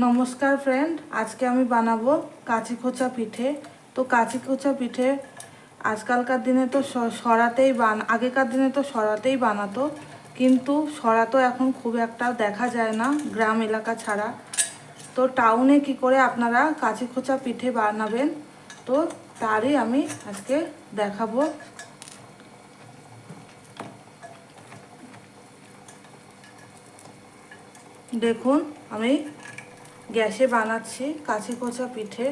নমস্কার ফ্রেন্ড আজকে আমি বানাবো কাঁচি খোঁচা পিঠে। তো কাঁচি খোঁচা পিঠে আজকালকার দিনে তো সরাতেই বান, আগেকার দিনে তো সরাতেই বানাতো, কিন্তু সরা তো এখন খুব একটা দেখা যায় না গ্রাম এলাকা ছাড়া। তো টাউনে কি করে আপনারা কাঁচি খোঁচা পিঠে বানাবেন, তো তারই আমি আজকে দেখাবো। দেখুন, আমি গ্যাসে বানাচ্ছি কাছে কোচা পিঠে।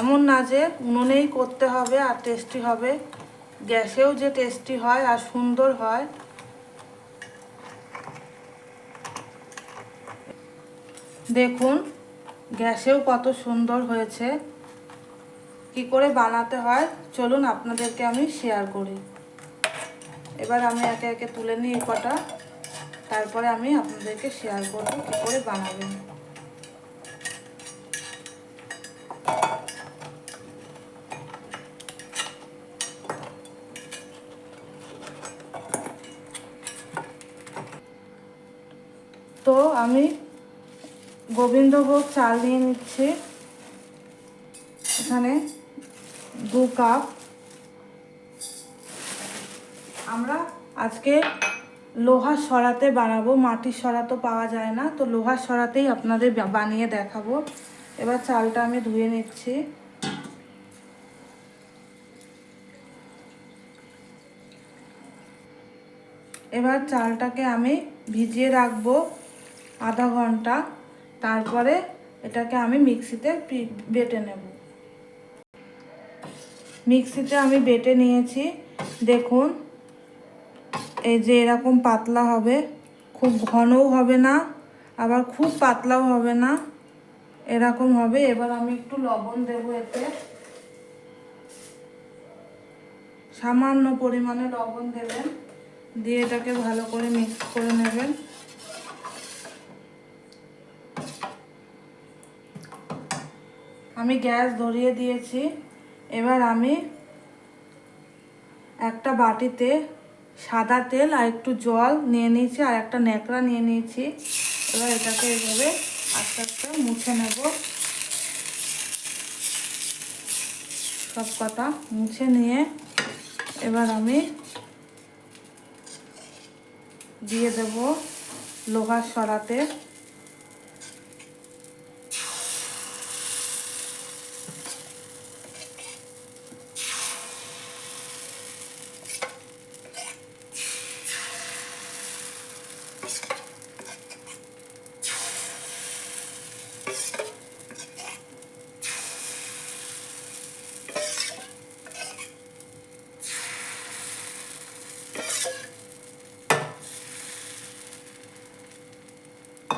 এমন না যে উনুনেই করতে হবে আর টেস্টি হবে। গ্যাসেও যে টেস্টি হয় আর সুন্দর হয়। দেখুন, গ্যাসেও কত সুন্দর হয়েছে। কি করে বানাতে হয়? চলুন আপনাদেরকে আমি শেয়ার করি। এবার আমি একে একে তুলে নিই কটা। তারপরে আমি আপনাদেরকে শেয়ার করব কী করে বানাবেন। তো আমি গোবিন্দভোগ চাল নিয়ে নিচ্ছি। এখানে দু কাপ আমরা আজকে লোহার সরাতে বানাবো, মাটির সরা তো পাওয়া যায় না, তো লোহার সরাতেই আপনাদের বানিয়ে দেখাবো। এবার চালটা আমি ধুয়ে নিচ্ছি। এবার চালটাকে আমি ভিজিয়ে রাখব আধা ঘণ্টা, তারপরে এটাকে আমি মিক্সিতে বেটে নেব। মিক্সিতে আমি বেটে নিয়েছি, দেখুন। এই যে এরকম পাতলা হবে, খুব ঘনও হবে না, আবার খুব পাতলাও হবে না, এরকম হবে। এবার আমি একটু লবণ দেব এতে। সামান্য পরিমাণে লবণ দেবেন, দিয়ে এটাকে ভালো করে মিক্স করে নেবেন। আমি গ্যাস ধরিয়ে দিয়েছি। এবার আমি একটা বাটিতে সাদা তেল আর একটু জল নিয়ে নিয়েছি, আর একটা ন্যাকড়া নিয়ে নিয়েছি। এবার এটাকে এভাবে আস্তে আস্তে মুছে নেব। সব কথা মুছে নিয়ে এবার আমি দিয়ে দেব লোহার সরাতে।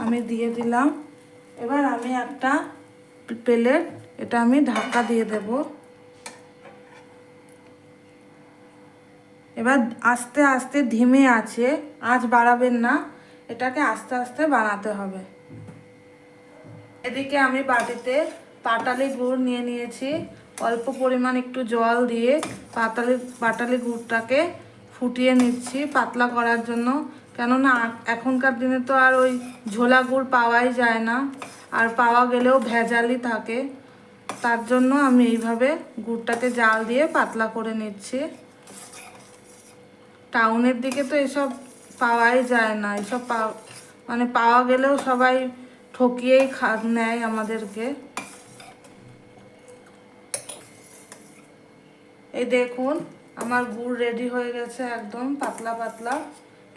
আমি দিয়ে দিলাম। এবার আমি একটা প্লেট, এটা আমি ঢাকা দিয়ে দেব। এবার আস্তে আস্তে ধিমে আছে, আঁচ বাড়াবেন না, এটাকে আস্তে আস্তে বানাতে হবে। এদিকে আমি বাটিতে পাটালি গুড় নিয়ে নিয়েছি। অল্প পরিমাণ একটু জল দিয়ে পাতালি পাটালি গুড়টাকে ফুটিয়ে নিচ্ছি পাতলা করার জন্য। কেননা এখনকার দিনে তো আর ওই ঝোলা গুড় পাওয়াই যায় না। আর পাওয়া গেলেও ভেজালই থাকে। তার জন্য আমি এইভাবে গুড়টাকে জাল দিয়ে পাতলা করে নিচ্ছি। টাউনের দিকে তো এসব পাওয়াই যায় না। এসব পাওয়া মানে পাওয়া গেলেও সবাই ঠকিয়েই খা, নেয় আমাদেরকে। এই দেখুন আমার গুড় রেডি হয়ে গেছে একদম, পাতলা পাতলা।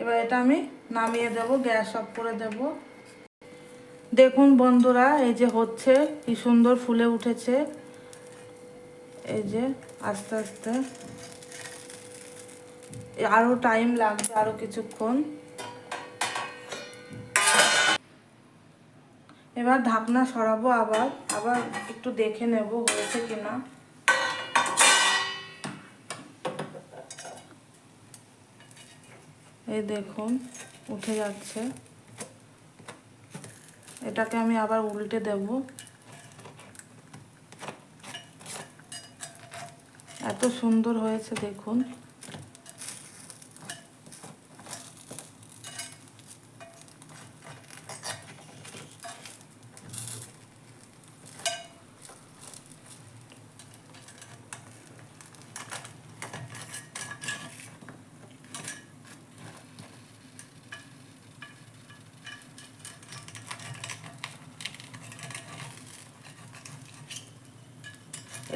এবার এটা আমি নামিয়ে দেব, গ্যাস অফ করে দেব। দেখুন বন্ধুরা, এই যে হচ্ছে, কি সুন্দর ফুলে উঠেছে। এই যে আস্তে আস্তে। আরও টাইম লাগবে আরও কিছুক্ষণ। এবার ঢাকনা সরাবো আবার আবার একটু দেখে নেব হয়েছে কিনা। এই দেখুন উঠে যাচ্ছে। এটাকে আমি আবার উল্টে দেব। এত সুন্দর হয়েছে দেখুন।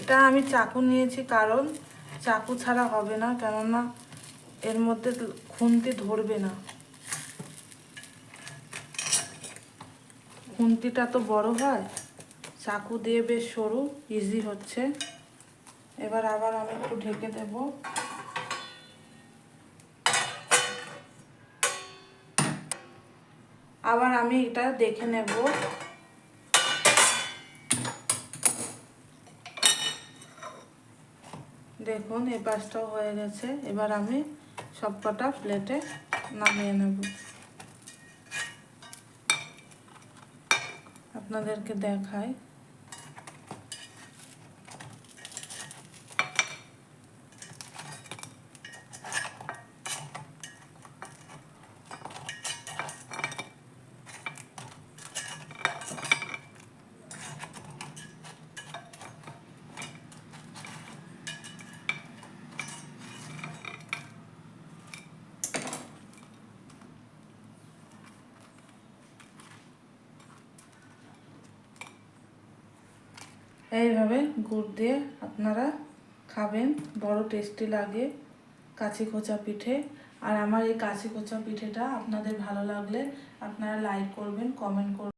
এটা আমি চাকু নিয়েছি কারণ চাকু ছাড়া হবে না, কেননা এর মধ্যে খুন্তি ধরবে না। খুন্তিটা তো বড় হয়, চাকু দিয়ে বেশ সরু ইজি হচ্ছে। এবার আবার আমি একটু ঢেকে দেব। আবার আমি এটা দেখে নেব। দেখুন এই পাশটাও হয়ে গেছে। এবার আমি সব কটা প্লেটে নামিয়ে নেব। আপনাদেরকে দেখাই। এইভাবে গুড় দিয়ে আপনারা খাবেন। বড় টেস্টি লাগে কাছি খোঁচা পিঠে। আর আমার এই কাছি খোঁচা পিঠেটা আপনাদের ভালো লাগলে আপনারা লাইক করবেন কমেন্ট করবেন।